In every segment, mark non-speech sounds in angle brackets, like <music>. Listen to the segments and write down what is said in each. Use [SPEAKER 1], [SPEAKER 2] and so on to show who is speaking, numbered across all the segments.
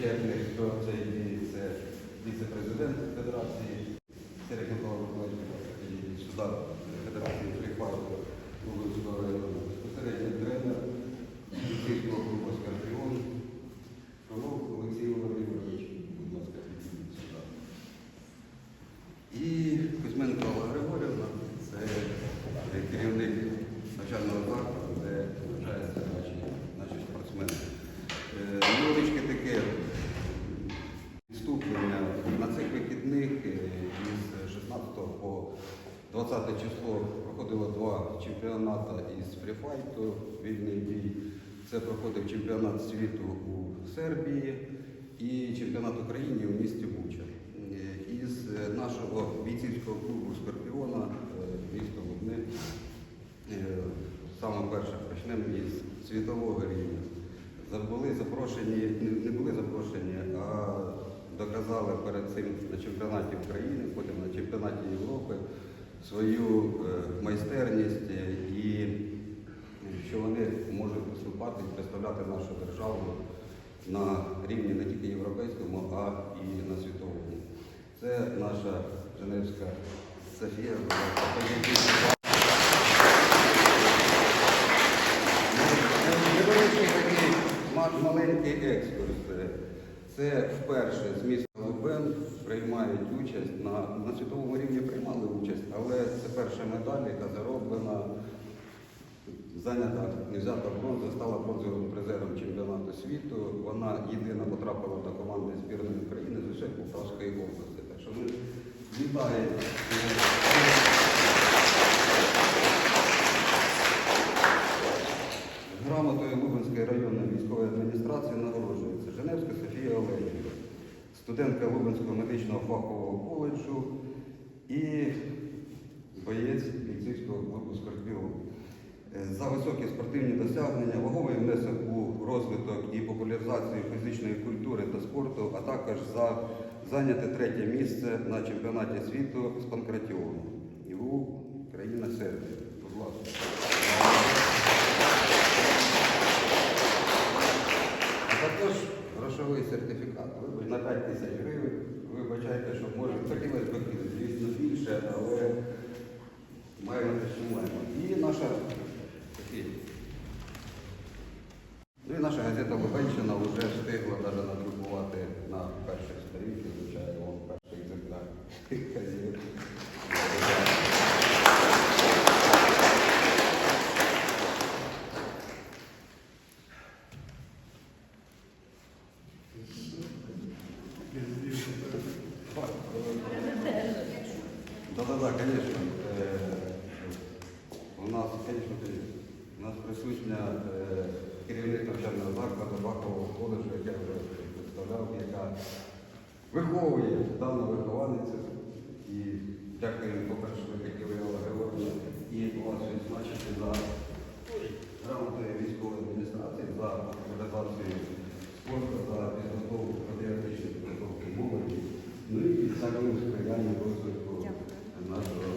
[SPEAKER 1] тих хто це і. Це віце-президент Федерації Сергій Микола Миколаївич, і сюди Федерації Фріфайту Луганського району. Безпосередньо тренер Київського клубу «Скорпіон». Кролов Олексій Володимирович, будь ласка, підійдіть сюди. І Кузьменко Алла Григорівна, це керівник навчального закладу, де навчаються наші, наші спортсмени. Е, Невеличке таке відступлення на цих вихідних е, із 16 по 20 число проходило два чемпіонати із фріфайту, вільний бій. Це проходив чемпіонат світу у Сербії і чемпіонат України у місті Буча. Із е, нашого бійцівського клубу Скорпіона е, місто Лубни е, саме перше почнемо із світового рівня. Були запрошені, не були запрошені, а доказали перед цим на чемпіонаті України, потім на чемпіонаті Європи свою е, майстерність е, і що вони можуть виступати і представляти нашу державу на рівні не тільки європейському, а і на світовому. Це наша Женевська Софія. маленький екскурс. Це вперше з Лубен приймають участь на, на світовому рівні приймали участь, але це перша медаль, яка зароблена, зайнята, не взята бронза, стала бронзовим призером чемпіонату світу. Вона єдина потрапила до команди збірної України з усіх Полтавської області. Так що ми вітаємо. Студентка Лубенського медичного фахового коледжу і боєць бійцівського клубу Скорпіон. За високі спортивні досягнення, ваговий внесок у розвиток і популяризацію фізичної культури та спорту, а також за зайняте третє місце на чемпіонаті світу з панкратіону. ІВУ країна Сербія. Будь ласка. А також грошовий сертифікат. Ви на 5 тисяч гривень. Вибачайте, що може хотілося б, звісно, більше, але маємо те, що маємо. І наша Софія. Ну і наша газета Лубенщина вже встигла навіть надрукувати на перших сторінках, звичайно, вам перший екземпляр газет. Да-да-да, конечно. Е, У нас, конечно, у нас присутня е, керівник навчального закладу Бахового коледжу, як я вже представляв, яка виховує дану вихованицю. І дякую, по-перше, Катіві Олег Георгіївна, і вас відзначити за грамотою військової адміністрації, за організацію спорту, за підготовку патріотичну підготовку молоді, ну і самим сприянням розвитку нашого.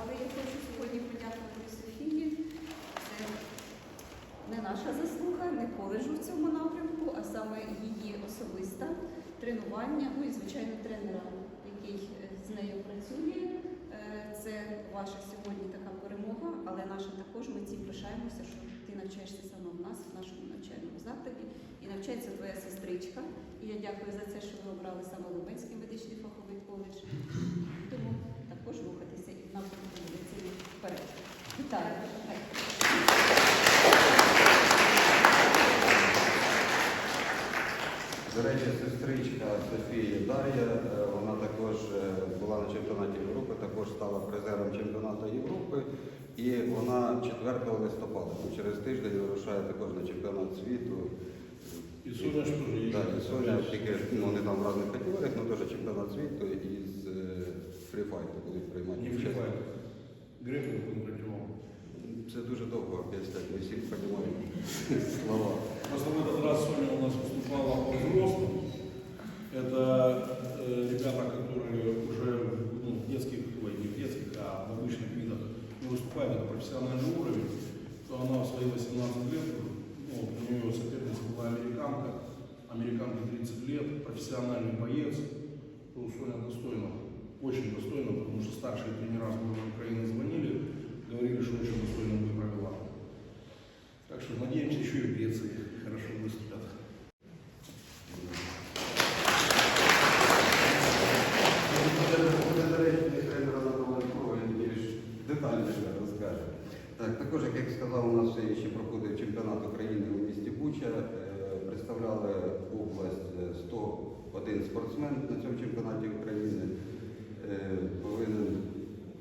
[SPEAKER 2] Але я хочу сьогодні подякувати Софії. Це не наша заслуга, не коледжу в цьому напрямку, а саме її особисте тренування, ну і звичайно тренера, який е, з нею працює. Е, Це ваша сьогодні така перемога, але наша також ми цим пишаємося, що ти навчаєшся саме в нас, в нашому навчальному закладі, і навчається твоя сестричка. І я дякую за це, що ви обрали саме Лубенський медичний фаховий коледж. Тому також рухатися і напрямку медицини вперед. Вітаю!
[SPEAKER 1] До речі, сестричка Софія Дар'я, е, вона також е, була на чемпіонаті Європи, також стала призером чемпіонату Європи. І вона 4 листопада, ну, через тиждень вирушає також на чемпіонат світу.
[SPEAKER 3] І Соня ж теж.
[SPEAKER 1] Так, і Соня, тільки ну, вони там в різних категоріях, але теж чемпіонат світу із фріфайту будуть приймати
[SPEAKER 3] Не
[SPEAKER 1] участь.
[SPEAKER 3] фрифайт. Грифін
[SPEAKER 1] це дуже довго об'ясняти, не всі розуміють слова.
[SPEAKER 3] Просто раз Соня у нас выступала по взрослым. Это э, ребята, которые уже ну, в детских, ой, не в детских, а в обычных видах не выступают, это профессиональный уровень, то она в свои 18 лет, ну, у нее соперница была американка, американке 30 лет, профессиональный боец, ну, Соня достойна, очень достойна, потому что старшие тренера сборной Украины звонили, говорили, что очень достойно бы провела. Так что надеемся, еще и в Греции хорошо выступят.
[SPEAKER 1] 101 спортсмен на цьому чемпіонаті України. Е, Повинен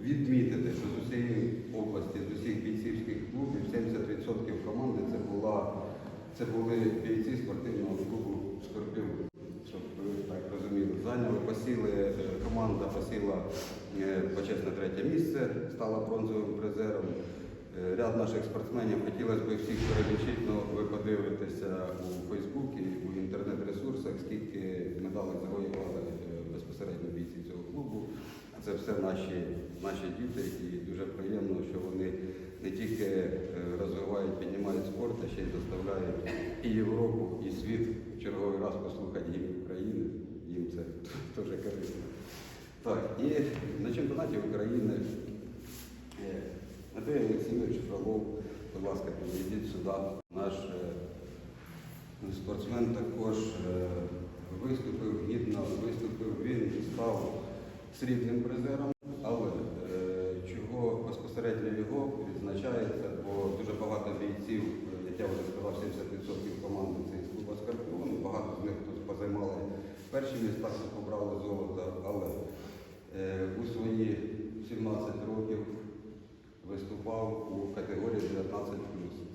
[SPEAKER 1] відмітити, що з усієї області, з усіх бійцівських клубів 70% команди це була це були бійці спортивного клубу Скорпіон. Щоб ви так розуміли, зайняли, посіли, е, команда посіла е, почесне третє місце, стала бронзовим призером. Ряд наших спортсменів хотілося б всіх перелічити, але ви подивитеся у Фейсбуці, у інтернет-ресурсах, скільки медалей завоювали е, безпосередньо бійці цього клубу. Це все наші, наші діти, і дуже приємно, що вони не тільки е, розвивають, піднімають спорт, а ще й доставляють і Європу, і світ в черговий раз послухати гімн України. Їм це <laughs> теж корисно. Так, і на чемпіонаті України е, Андрій Олексійович Фролов, будь ласка, підійдіть сюди. Наш спортсмен також срібним призером, але е, чого безпосередньо його відзначається, бо дуже багато бійців, як я вже сказав, 70% команди це із клуба Скорпіон, багато з них тут позаймали перші міста, хто побрали золото, але е, у свої 17 років виступав у категорії 19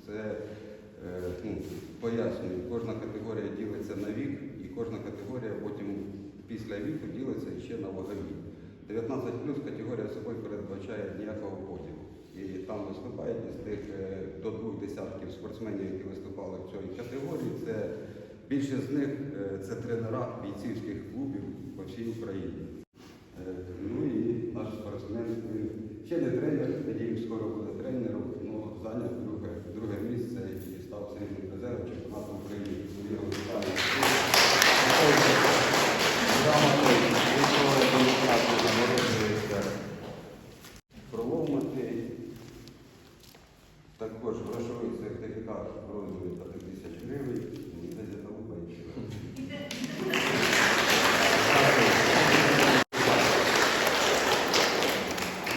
[SPEAKER 1] Це е, ну, пояснюю, кожна категорія ділиться на вік, і кожна категорія потім після віку ділиться ще на вагові. 19 категорія собою передбачає ніякого поділу. І там виступають із тих е, до двох десятків спортсменів, які виступали в цій категорії. Це більшість з них е, це тренера бійцівських клубів по всій Україні. Е, Ну і наш спортсмен, ще не тренер, надіюсь, скоро буде тренером, але зайняв друге, друге місце і став срібним призером чемпіонату України. Тому я його вітаю. Грамотою військової адміністрації нагороджується Фролов Матвій. Також грошовий сертифікат в розмірі 5 тисяч гривень. Десь я там бачив.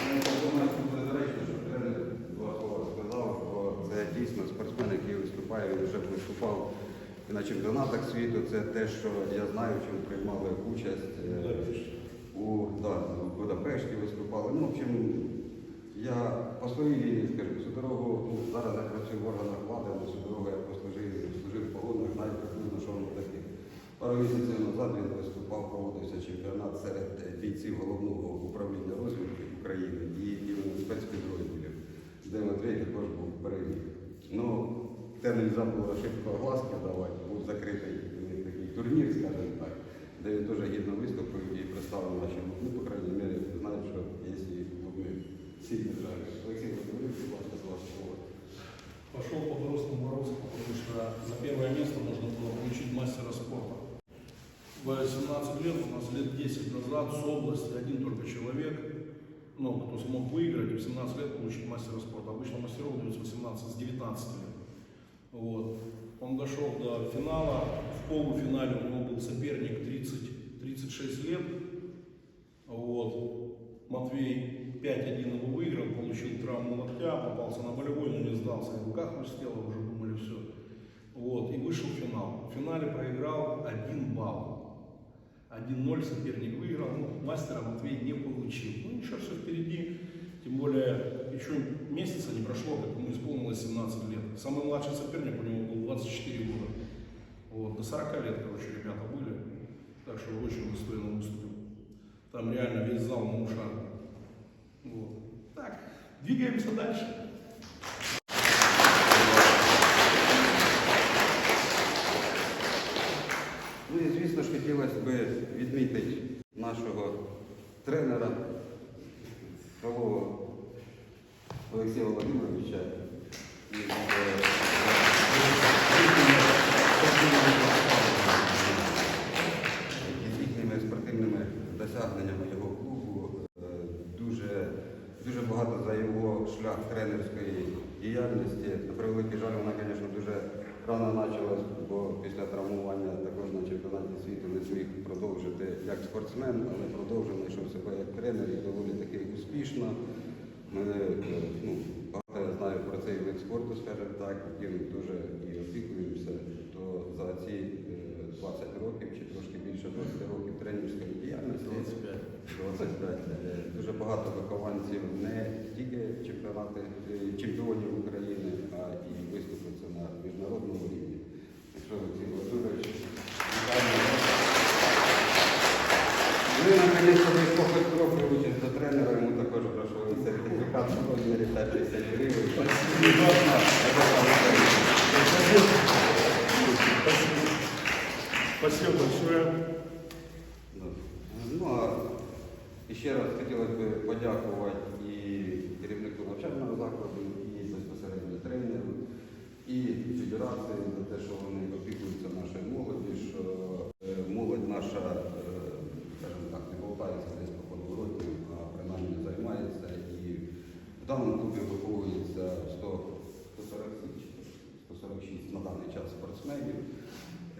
[SPEAKER 1] Ну, я думаю, що буде доречно, щоб тренер два слова сказав, бо це дійсно спортсмен, який виступає, він вже виступав на чемпіонатах світу. Це те, що я знаю, чому приймали участь. е, У, да, Будапешті виступали. Ну, в общем, я по своїй лінії скажу, всю дорогу, ну, зараз я працюю в органах влади, але всю дорогу я послужив, служив в погонах, знаю приблизно, що воно таке. Пару місяців назад він виступав, проводився чемпіонат серед е, бійців головного управління розвідки України і спецпідрозділів, де Матвій також був переміг. Ну, те не можна було швидко огласки давати, був закритий у них такий турнір, скажімо так, де він дуже гідно виступив і представив наші клубни, по крайній мірі, знають, що є і клубни сильно жаль. Олексій Володимирович, будь ласка, з вас слово.
[SPEAKER 3] Пошел по взрослым бороться, потому что за первое место нужно было получить мастера спорта. В 17 лет, у нас лет 10 назад с области один только человек, ну, кто смог выиграть и в 17 лет получить мастера спорта. Обычно мастеров дают с 18, с 19 лет. Вот. Он дошел до финала, в полуфинале у него был соперник 30, 36 лет. Вот. Матвей 5-1 его выиграл, получил травму локтя, попался на болевой, но не сдался. В руках хрустело, уже думали все. Вот. И вышел в финал. В финале проиграл 1 балл. 1-0 соперник выиграл, ну, мастера Матвей не получил. Самый младший соперник у него был 24 года. Вот, до 40 лет, короче, ребята были. Так что очень достойно выступил. Там реально весь зал на ушах. Вот. Так, двигаемся дальше.
[SPEAKER 1] Ну і звісно ж хотілося б відмітити нашого тренера Алексея Владимировича. Як спортсмен, але продовжив знайшов себе як тренер і доволі таки успішно. Мене е, ну, багато я знаю про цей вид спорту, скажімо так, яким дуже і опікуємося, то за ці е, 20 років чи трошки більше 20 років тренерської діяльності 25. Е, Дуже багато вихованців не тільки чемпіонати е, чемпіонів України, а і виступиться на міжнародному рівні. Якщо Олексій Володимирович, вітаємо вас. І наконець собі хоч трохи участь до тренера, йому також грошовий сертифікат в розмірі 150 гривень.
[SPEAKER 3] Спасибо большое.
[SPEAKER 1] Ну а і ще раз хотілося б подякувати і керівнику навчального закладу, і безпосередньо тренеру, і федерації за те, що вони опікуються нашою молоді, що е, молодь наша, е, скажімо так, не болтається десь по подвороті, а принаймні займається. І в даному клубі виховується 100, 146, 146 на даний час спортсменів.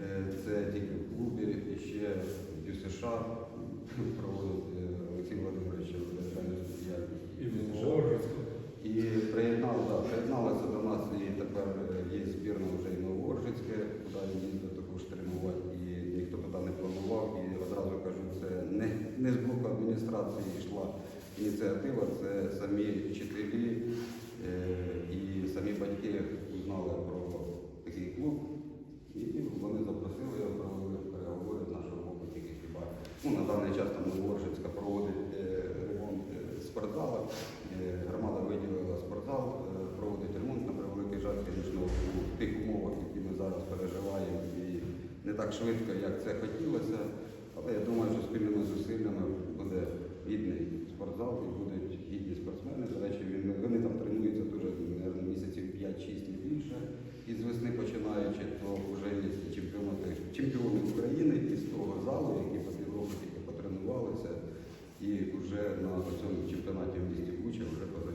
[SPEAKER 1] Е, Це тільки в клубі, і ще в ЮСШ проводить е, Олексій Володимирович тренерську діяльність.
[SPEAKER 3] И
[SPEAKER 1] в ЮСШ.
[SPEAKER 3] Волжск.
[SPEAKER 1] І приєднав, да, приєдналася до нас і тепер е, є збірна вже і Новооржицьке, куди він їздив також тренувати, і ніхто туди не планував. І одразу кажу, це не, не з боку адміністрації йшла ініціатива, це самі вчителі е, і самі батьки узнали про такий клуб. І вони запросили, його, провели переговори з нашого боку хіба. Ну, на даний час там Новоржицька проводить е, ремонт е, спортзала. Громада виділила спортзал, проводить ремонт на превеликий жаль, звісно, у тих умовах, які ми зараз переживаємо, і не так швидко, як це хотілося. Але я думаю, що спільними зусиллями буде гідний спортзал і будуть гідні спортсмени. До речі, він, вони там тренуються дуже мабуть, місяців 5-6 і більше. І з весни починаючи, то вже є чемпіонати, чемпіони України із того залу, які по півроку тільки потренувалися. І вже на цьому чемпіонаті в місті Буча вже позаймали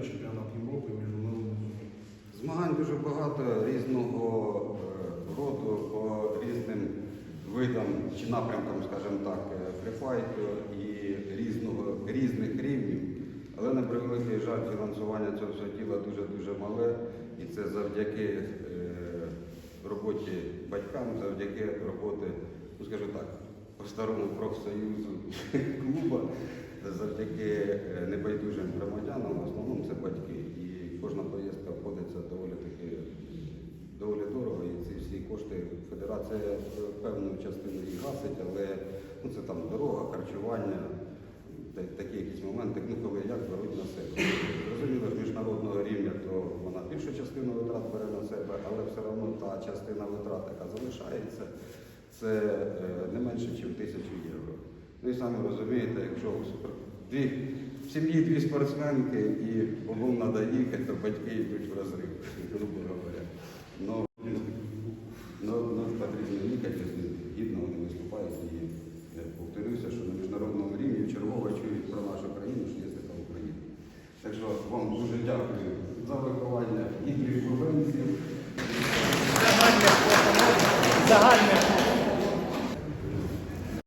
[SPEAKER 3] Чемпионат мира, чемпионат Европы и.
[SPEAKER 1] Змагань дуже багато різного е, роду по різним видам чи напрямкам, скажімо так, е, фріфайту і різного, різних рівнів. Але на превеликий жаль, фінансування цього всього тіла дуже-дуже мале. І це завдяки е, роботі батькам, завдяки роботи, ну скажу так, по-старому профсоюзу <laughs> клуба, завдяки е, небайдужим громадянам, в основному це батьки. І кожна поїздка обходиться доволі таки доволі дорого. І ці всі кошти федерація певну частину їх гасить, але ну, це там дорога, харчування, та- такі якісь моменти, ну коли як беруть на себе. Зрозуміло, з міжнародного рівня, то вона більшу частину витрат бере на себе, але все одно та частина витрат, яка залишається, це е, не менше, ніж тисячу євро. Ну і самі розумієте, якщо дві, сім'ї дві спортсменки і обом треба їхати, то батьки йдуть в розрив, грубо говоря. Но, но,